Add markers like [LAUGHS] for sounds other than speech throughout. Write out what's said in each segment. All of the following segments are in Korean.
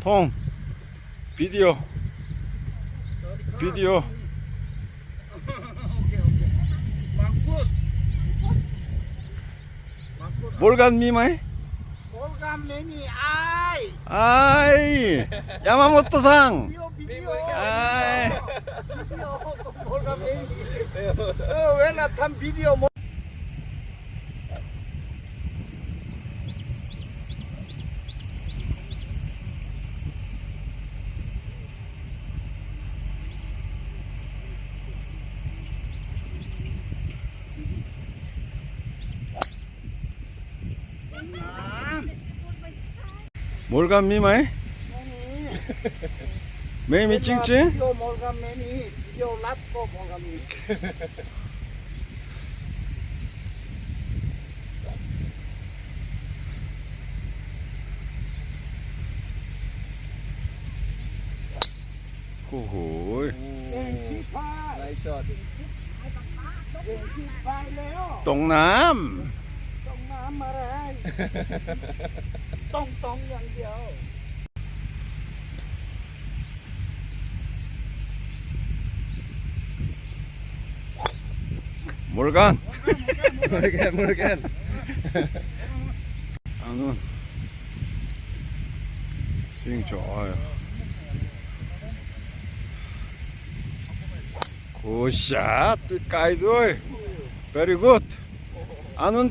통 비디오 비디오. 몰간 미마이 Program ini ai. 아이 야마모토상 video. 아이. Oh, when I tham video mo. 몰간 미마이 Ini. 메이미 찡찡 Video program ini. Video laptop program ini. 호호이 เก่งชีพาย ไลฟ์สด เก่งชีพายแล้ว 똥남 말아 [LAUGHS] 똥똥 양겨 몰간 몰간 몰간 안은 스윙 좋아요 굿샷. 가이드 베리 굿 안은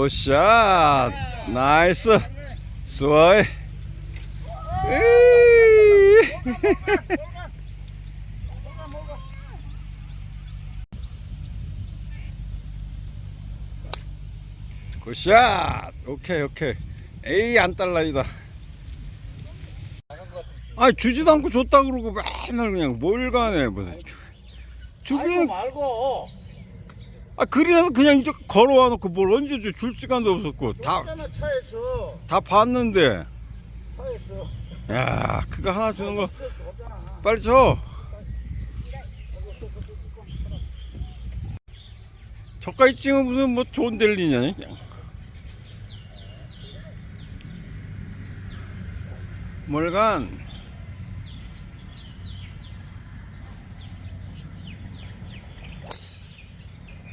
굿샷. 나이스. 스와이. 굿샷. 오케이 오케이. 에이 안 달라이다. 아 주지도 않고 줬다 그러고 맨날 그냥 뭘 가네 무슨. 주긴 말고 아 그리나서 그냥 이제 걸어와 놓고 뭘 언제 줘줄 시간도 없었고 다 차에서. 봤는데. 차에서. 야 그거 하나 주는 거 줬잖아. 빨리 줘 저까지 찍으면 무슨 뭐 좋은 데를 리냐 그냥 뭘간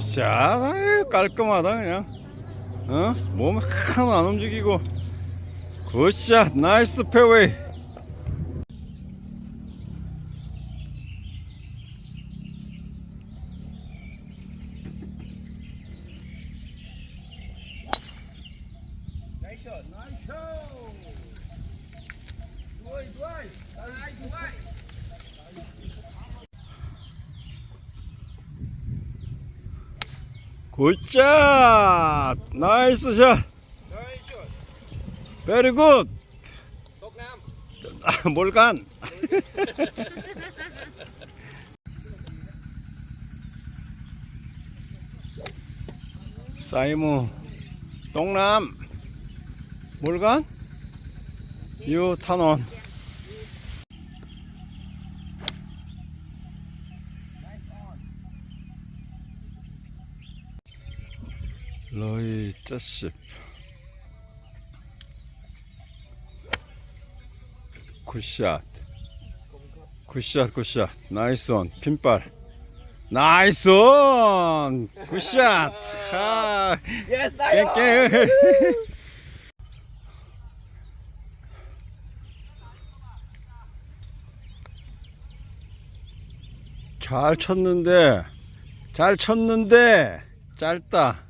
굿샷 깔끔하다 그냥. 어? 몸 하나도 안 움직이고. 굿샷 나이스 페어웨이 나이스, 나이스. 좋아요, 좋아요. 아이, 좋아요. 굿샷! 나이스 샷! 베리 굿! 몰간! 사이모 동남 몰간 유탄원 이 쩌씹 9샷. 굿샷 굿샷. 나이스 온 핀발 나이스 온 굿샷! 아, 예스 나이스! 잘 쳤는데 잘 쳤는데 짧다.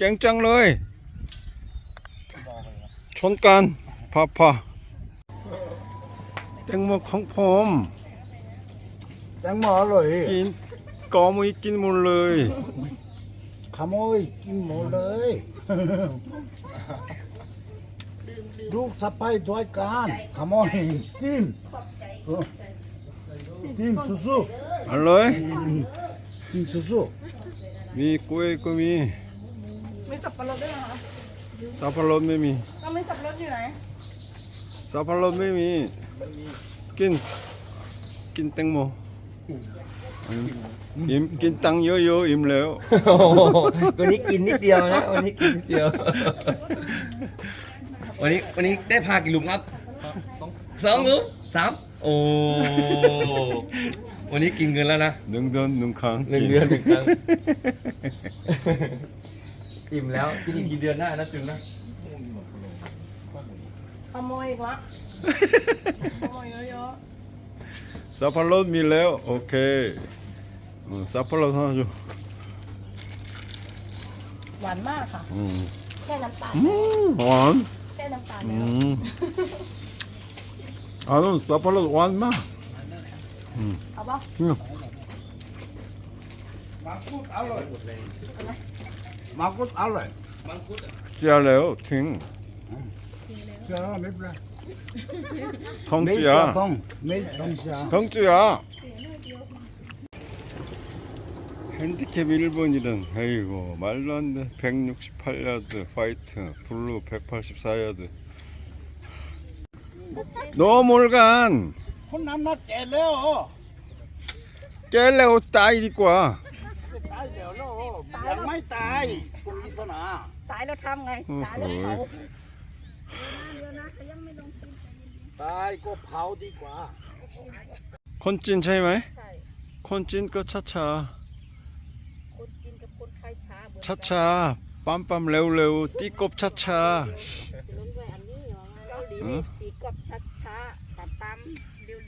จ๋งจังเลย ชนกันพาพาแตงโมของผมแตงโมอร่อยกินกอมือกินหมดเลยขโมยกินหมดเลยลูกสะใภ้ด้วยกันขโมยกินเออกินสุอร่อยๆกินสุ มีกล้วยก็มี มีสับปะรดด้วยเหรอคะสับปะรดไม่มีเรามีสับปะรดอยู่ไหน สับปะรดไม่มี กิน กินแตงโมอิ่มกินตังค์เยอะๆอิ่มแล้ว โอ้โหวันนี้กินนิดเดียวนะ วันนี้กินนิดเดียว วันนี้วันนี้ได้พากี่หลุมครับสองหลุมสามโอ้ วันนี้กินเงินแล้วนะหนึ่งเดือนหนึ่งครั้งหนึ่งเดือนหนึ่งครั้งอิ่มแล้วกินอีกกี่เดือนหน้านะจุนนะ ขโมยอีกละขโมยเยอะๆสับปะรดมีแล้วโอเคสับปะรดทำอยู่หวานมากค่ะแช่น้ำตาลหวานแช่น้ำตาลแล้วอ๋อสับปะรดหวานมาก 응. 봐봐. 응. 망고 알로에. 망고 알로에. 찌알레요, 팅. 자, 맵라. 덩주야. 정주야 핸디캡 1번이란 아이고 말도 안 돼. 168야드 화이트 블루 184야드. 너 몰간. คนนั้นนักแก่แล้วแก่แล้วตายดีกว่า ตายแล้วโลยังไม่ตายคุณคิดว่านะตายแล้วทำไง ตายแล้วเผาตายก็เผาดีกว่า คนจีนใช่ไหมใช่คนจีนก็ช้าช้าคนจีนกับคนไทยช้าช้าช้าปั๊มปั๊มเร็วเร็วตีกบช้าช้าตีกบช้าช้าตามตาม เ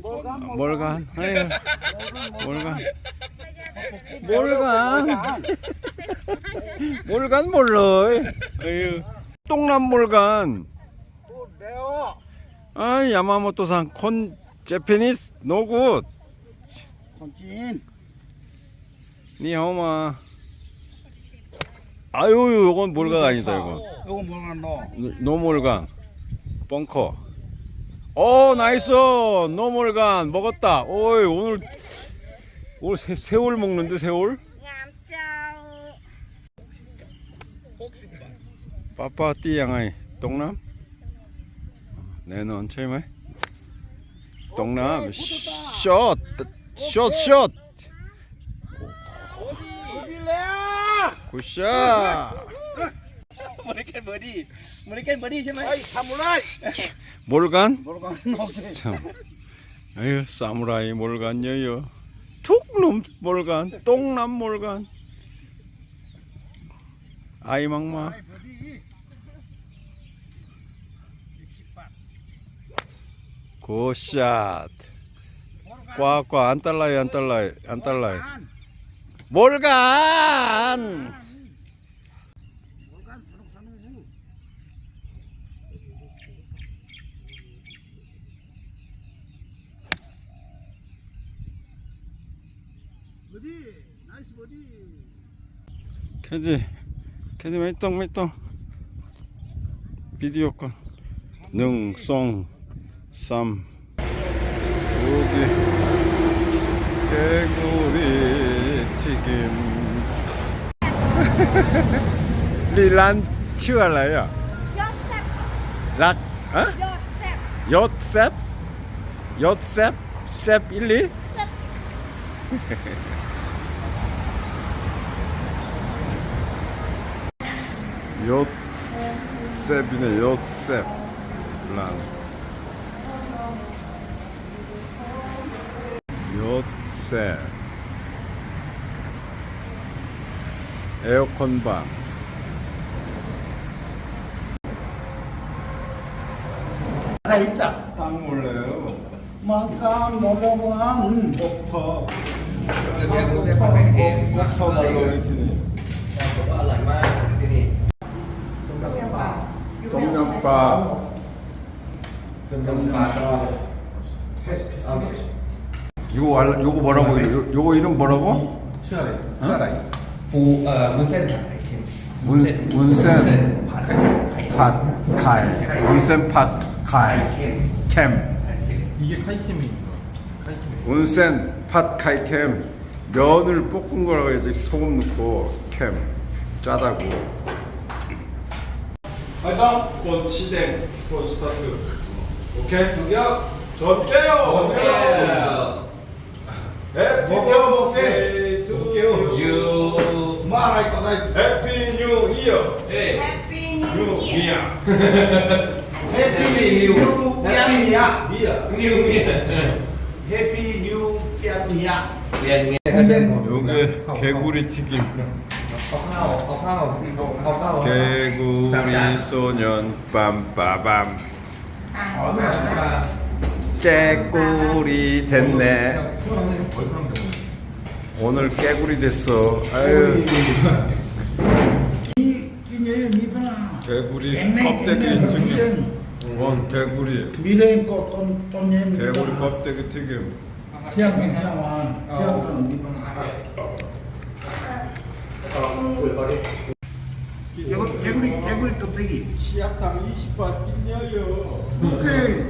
몰간? 몰간 아유, 몰간? 몰간? 몰간 몰러 똥남 몰간? 아 야마모토산 콘 제페니스 노굿. 콘진. 니하오마. 아유 요건 몰간 아니다 이거. 요건 몰간 노 노몰간. 벙커. 어 나이스. 노멀간 먹었다. 오이 오늘 오늘 새, 새울 먹는데 새울? 빠빠띠 양아이. 동남? 내는 체마 동남. 숏숏숏. 굿샷. มันได้แค่เบอร์ดี้มันได้แค่เบอร์ดี้ใช่ไหม ไอ้ทำอะไร 몰간 บอกกันโอเค 참 아유 사무라이 몰간 여여 툭놈 몰간 똥남 몰간 아이망마 พอดี 굿샷 꽉꽉 안 달라요 안 달라요 안 달라요 몰간 캐디 캐디 말똥 말똥 비디오콘 능송 쌈 고기. 개구리 튀김. [LAUGHS] 리란치 알아요? 락 어? 엿셉. 엿셉? 셉? 1, 2? [LAUGHS] 요셉이네 요셉. 란 요셉. 에어컨 방. 하나 있다 빵 몰라요. 막상 놀러만 버터 เดี๋ยวเดี๋ยวผมจะขอไปเอง 버터 말로 해주니 ผมว่าอร่อยมากที่นี่ 바. 요거 알 요거 뭐라고 요? 요거 이름 뭐라고? 어? 문센 문센. 팟 카이 문센 팟 카이 캠. 이게 카이캠이니까 문센 팟 카이 캠. 면을 볶은 거라고 해서 소금 넣고 캠. 짜다고. 파이팅! 권 시댕, 권 스타트. 오케이? 경기야! 좋게요! 좋게요! 네, 먹게요, 먹게! 좋게요! 유! 마라이 꺼나이! 해피 뉴 이어! 네! 해피 뉴 이어! 해피 뉴 이어! 뉴 이어! 뉴 이어! 해피 뉴 야구야. 여기 개구리 튀김. 개구리 소년 빰빠밤. 개구리 됐네. 오늘 개구리 됐어. 아유. 개구리 껍데기 튀김. 원 개구리. 미래인 것 껌, 껌 개구리 껍데기 튀김. 태양 태양wan. 태양wan 미pana. คุยเขาดิ 개구리 개구리 개구리 껍데기. 시약당 20바 낀녀요 오케이.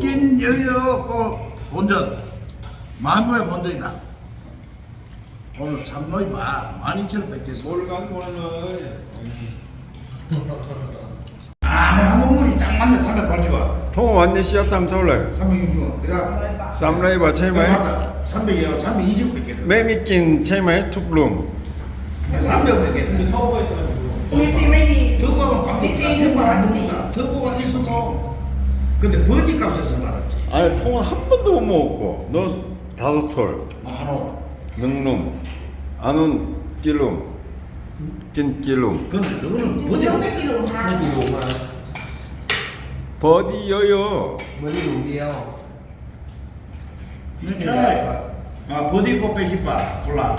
낀 여여 거 본전. 만부의 본전이다. 오늘 삼로이 마 12,000원 뺐겠어. 뭘간 거는 아, 내가 먹으면 딱 맞네. 380원. 통 완전 씨앗담 서울래 360원. 내가 쌈라이바 체마에 맞다. 300이요. 320 뺐겠다. 매미낀 체마에 툭룽 300 뺐겠다. มีปีไม่ดี 더구가 광고 มีปีหนึ่ง 더구가 พัน 안 สี่ 먹는다. 더구가 있어도 근데 버디 값에서 말았지. 아니 통은 한 번도 못 먹었고 너 다섯 톨 만원. 능룸 안온 끼룸 낀 끼룸 근데 너는 คุณ 버디 ต้องไม่กินหลงทาง ไม่กี่หลุมมา 버디여요. 머리 우리요. 아 버디 코페 시바 콜라.